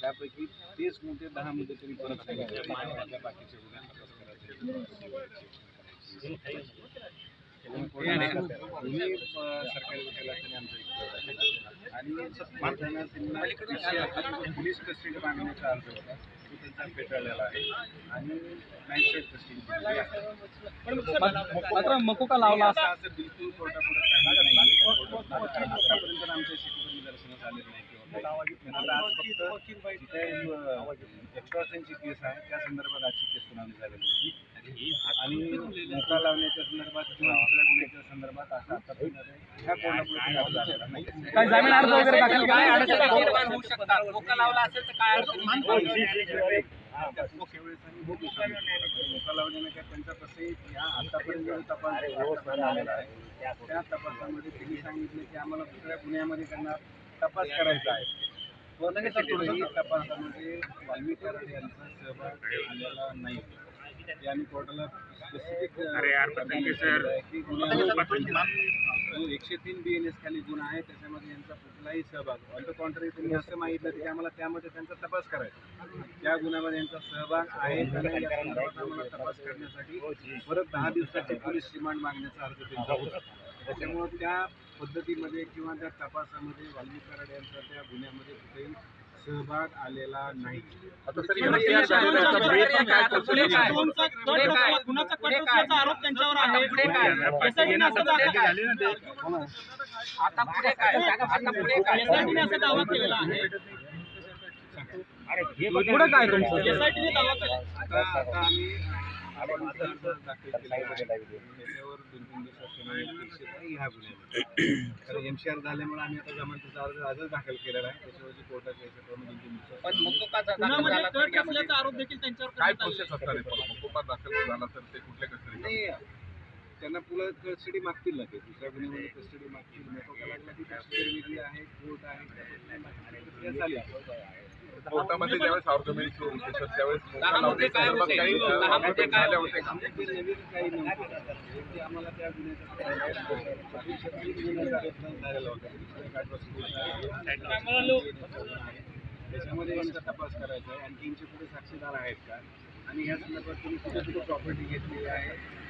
त्यापैकी तेच मुद्दे दहा मुद्दे त्यांनी परत सरकारी आणि पोलीस कस्टडी मागण्याचा अर्ज होता. तो त्यांचा फेटाळलेला आहे. आणि मॅजिस्ट्रेट कस्टडी. दिलेली आहे मात्र मकोका लावला असं? बिलकुल कोर्टापुढे आतापर्यंत आमच्या शेतीवर निदर्शनास आलेलं नाही किंवा एक्स्ट्रॉशनची केस आहे त्या संदर्भात आजची केस सुनावणी झालेली होती आणि मुका लावण्याच्या संदर्भात किंवा दुसऱ्या गुन्ह्याच्या संदर्भात असं ह्या नाही काय जामीन अर्ज वगैरे दाखल काय केला अडचणी होऊ शकतात लावला असेल तर काय अडचणी त्या तपासामध्ये त्यांनी सांगितले की आम्हाला दुसऱ्या गुन्ह्यामध्ये त्यांना तपास करायचा आहे तपासामध्ये वाल्मिक कराड यांचा सहभाग आलेला नाही कोर्टाला स्पेसिफिक जो एकशे तीन बी एन एस खाली गुन्हा आहे त्याच्यामध्ये यांचा कुठलाही सहभाग. ऑन द कॉन्ट्री त्यांनी असं मागितलं की आम्हाला त्यामध्ये त्यांचा तपास करायचा त्या गुन्ह्यामध्ये यांचा सहभाग आहे. आम्हाला तपास करण्यासाठी परत दहा दिवसाची पोलीस रिमांड मागण्याचा अर्ज त्यांचा होता. त्याच्यामुळे त्या पद्धतीमध्ये किंवा त्या तपासामध्ये वाल्मिक कराड यांचा त्या गुन्ह्यामध्ये कुठेही सहभाग आलेला नाही. आता पुढे काय? आता पुढे काय? आता पुढे काय? SIT ने असा दावा केलेला आहे. पुढे काय तुमचं एसआयटी ने दावा केला आता आता आम्ही आपण आता अर्ज दाखल केलेला आहे. त्याच्यावर दोन तीन दिवसात सुनावणी अपेक्षित आहे. ह्या कारण एम सी आर झाल्यामुळे आम्ही आता जमानतीचा अर्ज आजच दाखल केलेला आहे. त्याच्यावरची कोर्टाच्या याच्याप्रमाणे दोन तीन दिवसात पण आरोप देखील त्यांच्यावर काय प्रोसेस असणार आहे? दाखल झाला तर ते कुठल्या कस्टडी नाही त्यांना पुढं कस्टडी मागतील ना ते दुसऱ्या गुन्ह्यामध्ये कस्टडी मागतील. मोठा लागला? की कस्टडी वेगळी आहे कोर्ट आहे नाही आहे. कोर्टामध्ये ज्यावेळेस आर्ग्युमेंट सुरू होते त्यावेळेस त्याच्यामध्ये यांचा तपास करायचा आहे. आणखी यांचे पुढे साक्षीदार आहेत का? आणि या संदर्भात तुम्ही कुठे कुठे प्रॉपर्टी घेतलेली आहे?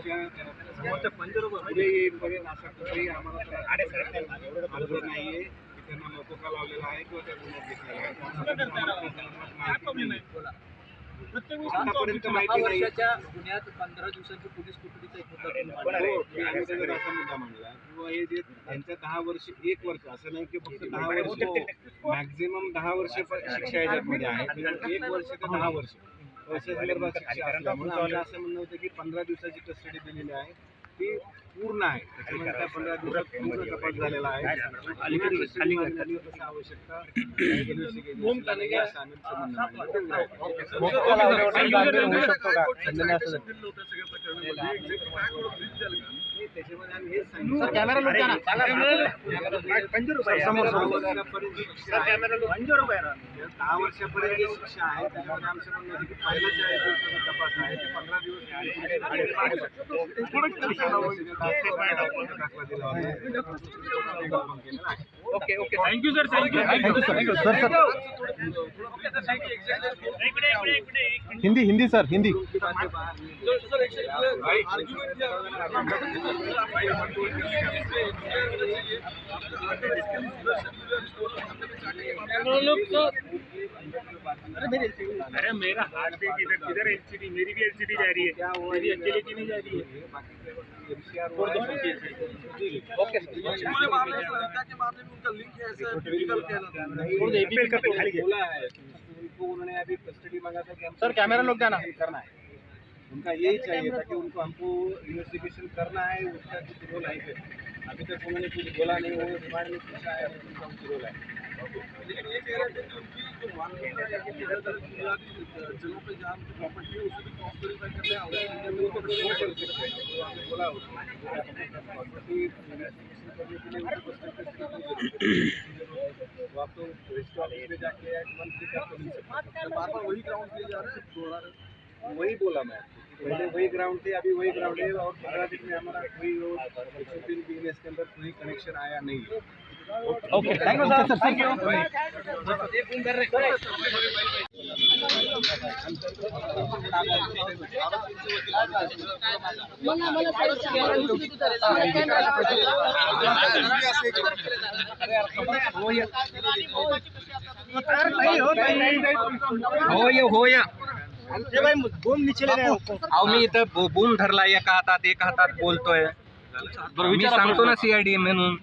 CID ला मागणी केली होती का मोका संदर्भात काय चर्चा केली? नाही पुढे येईपर्यंत असा कुठेही आम्हाला अर्ज नाहीये. की त्यांना मोकोका लावलेला आहे किंवा त्या गुन्ह्यात घेतलेला आहे. प्रत्येक वेळेस आतापर्यंत दहा माहिती नाही. वर्षाच्या गुन्ह्यात पंधरा दिवसांची पोलीस कोठडीचा एक मुद्दा तुम्ही मांडला. हो, असा मुद्दा मांडला. किंवा हे जे त्यांच्या दहा वर्ष एक वर्ष असं नाही की फक्त दहा वर्ष मॅक्झिमम दहा वर्ष शिक्षा याच्यामध्ये आहे. म्हणजे एक वर्ष ते दहा वर्ष. असं म्हणणं होतं की पंधरा दिवसाची कस्टडी दिलेली आहे ती पूर्ण आहे त्याच्यामुळे त्या पंधरा दिवसात पूर्ण तपास झालेला आहे अलीकडे आवश्यकता आहे, असं आम्ही म्हणणं मांडलं. तेवढं आहे. मोकोका लावल्यावर जामीन होऊ शकतो का? नाही, त्याच्यामध्ये आम्ही हेच सांगितलं सर, कॅमेरा लोक द्या ना. समोर समोर दहा वर्षापर्यंत जी शिक्षा आहे त्याच्यामध्ये आमचं म्हणणं आहे की पहिला चाळीस दिवसाचा तपास आहे ते पंधरा दिवस आहे. दाखला दिला आहे. Okay okay thank you sir thank you thank you sir sir Hindi Hindi sir Hindi अरे मेरा हाथ भी किधर किधर एलसीडी मेरी भी एलसीडी जा रही है। क्या वो मेरी अकेले की नहीं जा रही है। बोला है। उनको उन्होंने अभी कस्टडी मांगा था कि हम सर कैमरा लोग जाना। करना है। उनका यही चाहिए था कि उनको हमको इन्वेस्टिगेशन करना है उसका कुछ रोल है अभी तक उन्होंने कुछ बोला नहीं वो रिमांड में पूछा है उनका कुछ रोल है। लेकिन ये कह रहे थे कि उनकी जो मामला है कि इधर उधर जगहों पे जहाँ प्रॉपर्टी है उसे भी क्रॉस वेरीफाई करने। तो बोला इन्वेस्टिगेशन करने के लिए उनको तो रजिस्टर ऑफ़िस में जाके मंथली का नहीं सकते बार बार वही ग्राउंड पे जा हैं रहे हैं। वही बोला मैं पहले वही ग्राउंड थे अभी वही ग्राउंड है और पंद्रह दिन में हमारा कोई वो बिज़नेस के अंदर कोई कनेक्शन आया नहीं है ओके थँक्यू सर थँक्यू होय होय अहो मी इथं बो- बूम धरला एका हातात एका हातात बोलतोय. मी सांगतो ना सीआयडी म्हणून.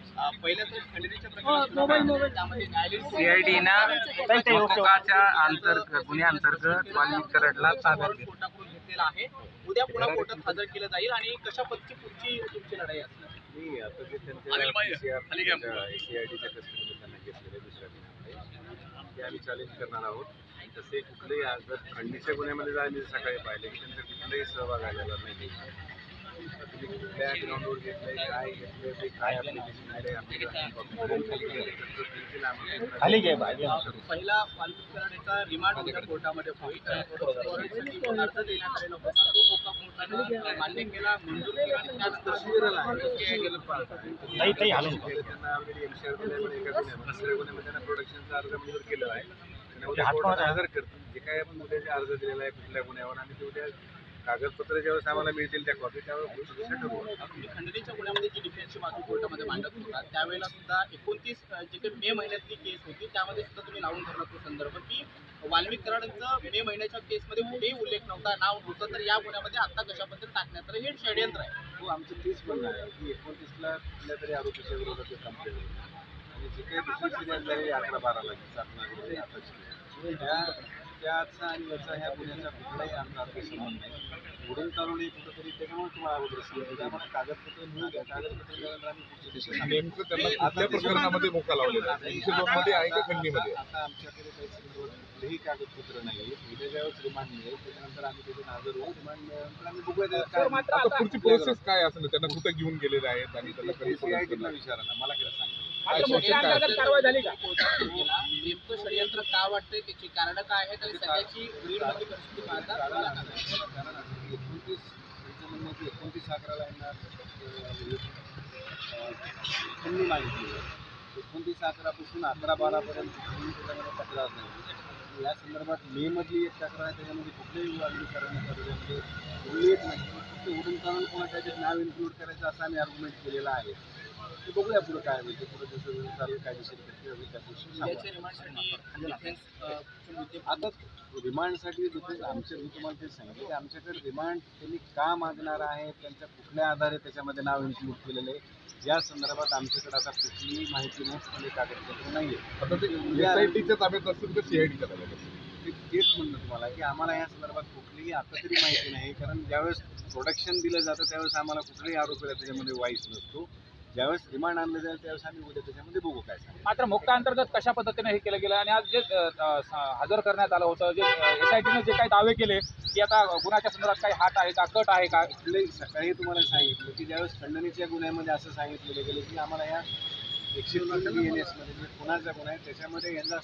सीआयडी ना मोकोकाच्या अंतर गुन्ह्याअंतर्गत वाल्मिक कराडला ताब्यात घेतलं. उद्या पुन्हा कोर्टात हजर केलं जाईल आणि कशा पद्धतीची पुढची तुमची लढाई असणार? नाही आता जे त्यांच्या सीआयडीच्या कस्टडीमध्ये त्यांना घेतलेले दुसऱ्या दिनामध्ये. ते आम्ही चॅलेंज करणार आहोत. तसे कुठलेही आज जर खंडीच्या गुन्ह्यामध्ये जर आम्ही सकाळी पाहिले की त्यांचा कुठलाही सहभाग आलेला नाही. तुम्ही कुठल्या ग्राउंडवर घेतलंय काय ते काय आहे, पहिला रिमांड उद्या कोर्टामध्ये. होईल वॉरंटसाठी जो अर्ज देण्यात आलेला होता तो मोका कोर्टानं मान्य केला मंजूर केला आणि त्याच आहे. गेलं हालून त्यांना ऑलरेडी एमसीआर गुन्ह्यामध्ये एका गुन्ह्यामध्ये दुसऱ्या गुन्ह्यामध्ये त्यांना प्रोडक्शनचा अर्ज मंजूर केलेला आहे. हजर जे काय आपण उद्या जे अर्ज दिलेला आहे कुठल्या गुन्ह्यावर आणि ते उद्या कागदपत्र ज्यावेळेस आम्हाला मिळतील त्या कॉपी त्यावेळेस खंडणीच्या गुन्ह्यामध्ये जी डिफेन्सची बाजू कोर्टामध्ये मांडत होता त्यावेळेला सुद्धा एकोणतीस जे काही मे महिन्यातली केस होती त्यामध्ये सुद्धा तुम्ही लावून धरला तो संदर्भ की वाल्मिक कराडांचं मे महिन्याच्या केसमध्ये कुठेही उल्लेख नव्हता नाव नव्हतं तर या गुन्ह्यामध्ये आता कशा पद्धतीने टाकण्यात आलं हे षडयंत्र आहे. हो आमचं तेच म्हणणं आहे. की एकोणतीसला कुठल्या तरी आरोपीच्या विरोधात कंप्लेंट जे काही दुसरी फिर्याद झाली अकरा आताची त्या त्याचा आणि याचा ह्या गुन्ह्याचा कुठलाही आमचा संबंध नाही. कुठंतरी त्याच्यामुळे तुम्हाला अगोदर सांगितलं आम्हाला कागदपत्र मिळू द्या कागदपत्र मिळाल्यानंतर आम्ही. नेमकं त्यांना कुठल्या प्रकरणामध्ये मोका लावलेला आहे? का खंडीमध्ये आता आमच्याकडे काही संदर्भात कुठलेही कागदपत्र नाही पहिल्या ज्यावेळेस रिमांड मिळेल त्याच्यानंतर आम्ही त्याच्यात हजर होऊ. रिमांड मिळाल्यानंतर आम्ही बघूया काय आता पुढची प्रोसेस काय असेल त्यांना कुठं घेऊन गेलेले आहेत आणि सीआयटीला विचारा ना. मला काय सांगा? कारवाई झाली का? नेमकं षडयंत्र का वाटतंय? त्याची कारण काय आहेत? आणि सगळ्याची गृहिणी परिस्थिती पाहता एकोणतीस त्यांचं म्हणणं आहे की एकोणतीस अकराला यांना अं, खंडणी मागितली. एकोणतीस अकरापासून अकरा बारापर्यंत. तक्रार नाही या संदर्भात मे मधली एक तक्रार आहे त्याच्यामध्ये कुठलेही वागणी करण्याचा त्याच्यामध्ये उल्लेख नाही. फक्त उडून चालून कोणाच्या नाव इन्क्लूड करायचं असं आम्ही आर्ग्युमेंट केलेला आहे. बघूया पुढे काय होईल. ते पुढे जसं चालेल कायदेशीर रिमांडसाठी डिफेन्स आता रिमांडसाठी दुसरे आमच्या मी तुम्हाला तेच सांगितलं की आमच्याकडे रिमांड त्यांनी का मागणार आहे त्यांच्या कुठल्या आधारे त्याच्यामध्ये नाव इन्क्लूड केलेलं आहे? या संदर्भात आमच्याकडे आता कुठलीही माहिती नसलेली कागदपत्र नाही आहे आता ते एसआयटीच्या ताब्यात असतील तर सीआयडीच्या ताब्यात असतील ते तेच म्हणलं तुम्हाला की आम्हाला या संदर्भात कुठलीही आता तरी माहिती नाही कारण ज्यावेळेस प्रोडक्शन दिलं जातं त्यावेळेस आम्हाला कुठलाही आरोपीला त्याच्यामध्ये वाईस नसतो. ज्यावेळेस रिमांड आणलं जाईल त्यावेळेस आम्ही उद्या त्याच्यामध्ये बघू काय. मात्र मोक्का अंतर्गत कशा पद्धतीने हे केलं गेलं आणि आज जे अ, अ, स- हजर करण्यात आलं होतं जे एस आय टीने जे काही दावे केले की आता गुन्ह्याच्या संदर्भात काही हात आहे का कट आहे का कुठलंही सकाळी तुम्हाला सांगितलं की ज्यावेळेस खंडणीच्या गुन्ह्यामध्ये असं सांगितलेलं गेलं की आम्हाला या एकशे तीन एन एसमध्ये जे खुनाचा गुन्हा आहे त्याच्यामध्ये यांना